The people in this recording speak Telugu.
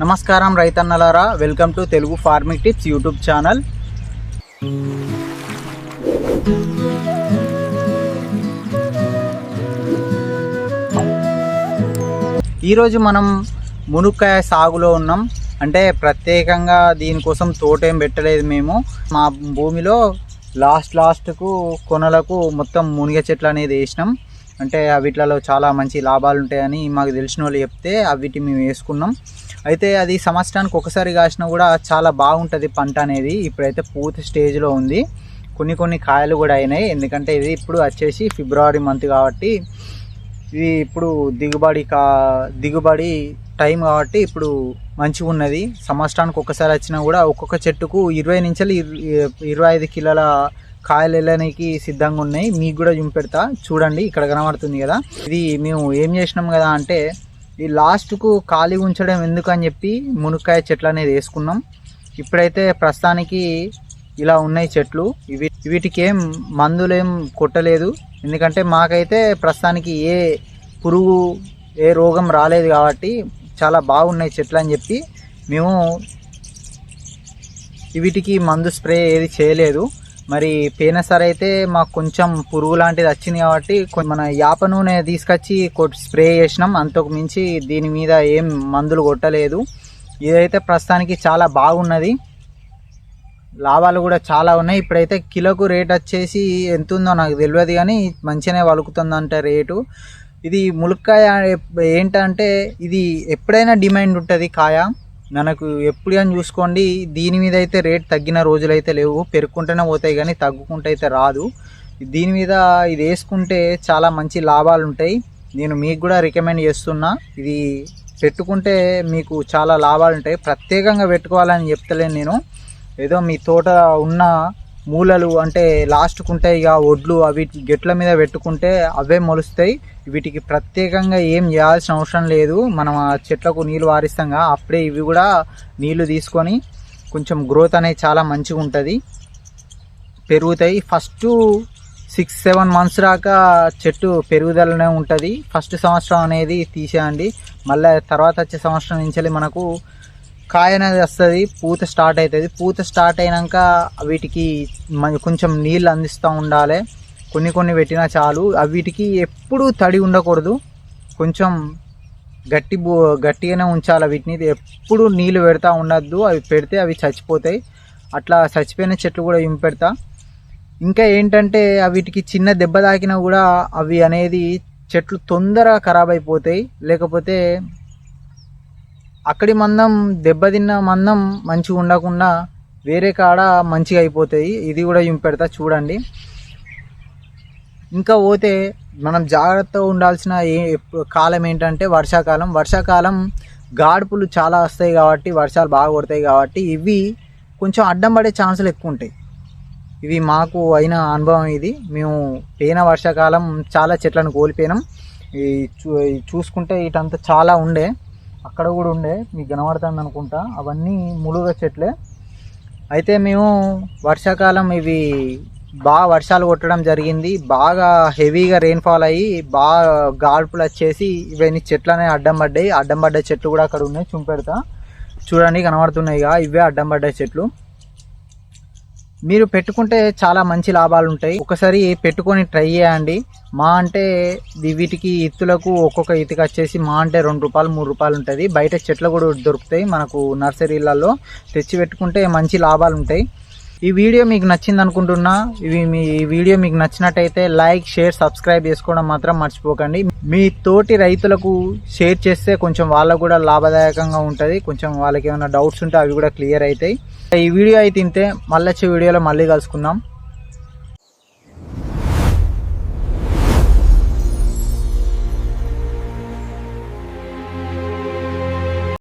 నమస్కారం రైతన్నలారా welcome to Telugu farming tips YouTube channel. ఈరోజు మనం మునుక్కాయ సాగులో ఉన్నాం. అంటే ప్రత్యేకంగా దీనికోసం తోటేం పెట్టలేదు మేము. మా భూమిలో లాస్ట్ లాస్ట్కు కొనలకు మొత్తం మునిగ చెట్లు అనేది వేసినాం. అంటే వీటిలలో చాలా మంచి లాభాలు ఉంటాయని మాకు తెలిసిన వాళ్ళు చెప్తే అవిటి మేము వేసుకున్నాం. అయితే అది సంవత్సరానికి ఒకసారి కాసినా కూడా చాలా బాగుంటుంది పంట అనేది. ఇప్పుడైతే పూర్తి స్టేజ్లో ఉంది. కొన్ని కొన్ని కాయలు కూడా అయినాయి. ఎందుకంటే ఇది ఇప్పుడు వచ్చేసి ఫిబ్రవరి మంత్ కాబట్టి ఇది ఇప్పుడు దిగుబడి కా దిగుబడి టైం కాబట్టి ఇప్పుడు మంచిగా ఉన్నది. సంవత్సరానికి ఒకసారి వచ్చినా కూడా ఒక్కొక్క చెట్టుకు ఇరవై నుంచి ఇరవై ఐదు కిలోల కాయలు వెళ్ళడానికి సిద్ధంగా ఉన్నాయి. మీకు కూడా చూపెడతా చూడండి ఇక్కడ కనబడుతుంది కదా. ఇది మేము ఏం చేసినాం కదా అంటే ఈ లాస్ట్కు ఖాళీ ఉంచడం ఎందుకు అని చెప్పి మునక్కాయ చెట్లు అనేది వేసుకున్నాం. ఇప్పుడైతే ప్రస్తుతానికి ఇలా ఉన్నాయి చెట్లు. ఇవి వీటికి ఏం మందులు ఏం కొట్టలేదు. ఎందుకంటే మాకైతే ప్రస్తుతానికి ఏ పురుగు ఏ రోగం రాలేదు కాబట్టి చాలా బాగున్నాయి చెట్లు అని చెప్పి మేము వీటికి మందు స్ప్రే ఏది చేయలేదు. మరి పోయినసారి అయితే మాకు కొంచెం పురుగు లాంటిది వచ్చింది కాబట్టి మన యాప నూనె తీసుకొచ్చి స్ప్రే చేసినాం. అంతకు మించి దీని మీద ఏం మందులు కొట్టలేదు. ఇదైతే ప్రస్తుతానికి చాలా బాగున్నది. లాభాలు కూడా చాలా ఉన్నాయి. ఇప్పుడైతే కిలోకు రేట్ వచ్చేసి ఎంత ఉందో నాకు తెలియదు కానీ మంచిగానే వలుకుతుందంట రేటు. ఇది ములక్కాయ ఏంటంటే ఇది ఎప్పుడైనా డిమాండ్ ఉంటుంది కాయ. మనకు ఎప్పుడు అని చూసుకోండి దీని మీద అయితే రేట్ తగ్గిన రోజులైతే లేవు. పెరుగుకుంటూనే పోతాయి కానీ తగ్గుకుంటే అయితే రాదు. దీని మీద ఇది వేసుకుంటే చాలా మంచి లాభాలు ఉంటాయి. నేను మీకు కూడా రికమెండ్ చేస్తున్నా. ఇది పెట్టుకుంటే మీకు చాలా లాభాలు ఉంటాయి. ప్రత్యేకంగా పెట్టుకోవాలని చెప్తలేను నేను. ఏదో మీ తోట ఉన్న మూలలు అంటే లాస్ట్కు ఉంటాయి ఇక ఒడ్లు అవి గెట్ల మీద పెట్టుకుంటే అవే మొలుస్తాయి. వీటికి ప్రత్యేకంగా ఏం చేయాల్సిన అవసరం లేదు. మనం ఆ చెట్లకు నీళ్ళు వారిస్తాంగా అప్పుడే ఇవి కూడా నీళ్ళు తీసుకొని కొంచెం గ్రోత్ అనేది చాలా మంచిగా ఉంటుంది. పెరుగుతాయి. ఫస్ట్ సిక్స్ సెవెన్ మంత్స్ దాకా చెట్టు పెరుగుదలనే ఉంటుంది. ఫస్ట్ సంవత్సరం అనేది తీసేయండి. మళ్ళీ తర్వాత వచ్చే సంవత్సరం నుంచి మనకు కాయ అనేది వస్తుంది పూత స్టార్ట్ అవుతుంది పూత స్టార్ట్ అయినాక వీటికి మ- కొంచెం నీళ్ళు అందిస్తూ ఉండాలి. కొన్ని కొన్ని పెట్టినా చాలు. అవి వీటికి ఎప్పుడూ తడి ఉండకూడదు. కొంచెం గట్టి బో గట్టిగానే ఉంచాలి వీటిని. ఎప్పుడు నీళ్ళు పెడతా ఉండద్దు. అవి పెడితే అవి చచ్చిపోతాయి. అట్లా చచ్చిపోయిన చెట్లు కూడా ఇంపెడతా ఇంకా ఏంటంటే వీటికి చిన్న దెబ్బ తాకినా కూడా అవి అనేది చెట్లు తొందరగా ఖరాబ్ అయిపోతాయి. లేకపోతే అక్కడి మందం దెబ్బతిన్న మందం మంచిగా ఉండకుండా వేరే కాడ మంచిగా అయిపోతాయి. ఇది కూడా ఇంపెడతా చూడండి. ఇంకా పోతే మనం జాగ్రత్తగా ఉండాల్సిన ఏ కాలం ఏంటంటే వర్షాకాలం. వర్షాకాలం గాడుపులు చాలా వస్తాయి కాబట్టి వర్షాలు బాగా కొడతాయి కాబట్టి ఇవి కొంచెం అడ్డం పడే ఛాన్సులు ఎక్కువ ఉంటాయి. ఇవి మాకు అయిన అనుభవం ఇది. మేము పోయిన వర్షాకాలం చాలా చెట్లను కోల్పోయినాం. ఈ చూ- ఈ చూసుకుంటే ఇటంతా చాలా ఉండే. అక్కడ కూడా ఉండే మీకు కనబడుతుంది అనుకుంటా. అవన్నీ ములుగ చెట్లే. అయితే మేము వర్షాకాలం ఇవి బాగా వర్షాలు కొట్టడం జరిగింది. బాగా హెవీగా రెయిన్ఫాల్ అయ్యి బాగా గాల్పులు వచ్చేసి ఇవన్నీ చెట్లనే అడ్డం పడ్డాయి. అడ్డం పడ్డ చెట్లు కూడా అక్కడ ఉన్నాయి చూపెడతా. చూడండి కనబడుతున్నాయి ఇక ఇవే అడ్డం పడ్డ చెట్లు. మీరు పెట్టుకుంటే చాలా మంచి లాభాలు ఉంటాయి. ఒకసారి పెట్టుకొని ట్రై చేయండి. మా అంటే వీటికి ఇత్తులకు ఒక్కొక్క ఇతికి వచ్చేసి మా అంటే రెండు రూపాయలు మూడు రూపాయలు ఉంటుంది. బయట చెట్లు కూడా దొరుకుతాయి మనకు నర్సరీలలో. తెచ్చి పెట్టుకుంటే మంచి లాభాలు ఉంటాయి. ఈ వీడియో మీకు నచ్చింది అనుకుంటున్నా ఇవి మీ ఈ వీడియో మీకు నచ్చినట్టయితే లైక్ షేర్ సబ్స్క్రైబ్ చేసుకోవడం మాత్రం మర్చిపోకండి. మీ తోటి రైతులకు షేర్ చేస్తే కొంచెం వాళ్ళకు కూడా లాభదాయకంగా ఉంటుంది. కొంచెం వాళ్ళకి ఏమైనా డౌట్స్ ఉంటే అవి కూడా క్లియర్ అవుతాయి ఈ వీడియో అయితే ఇంతే. మళ్ళీ వచ్చే వీడియోలో మళ్ళీ కలుసుకుందాం.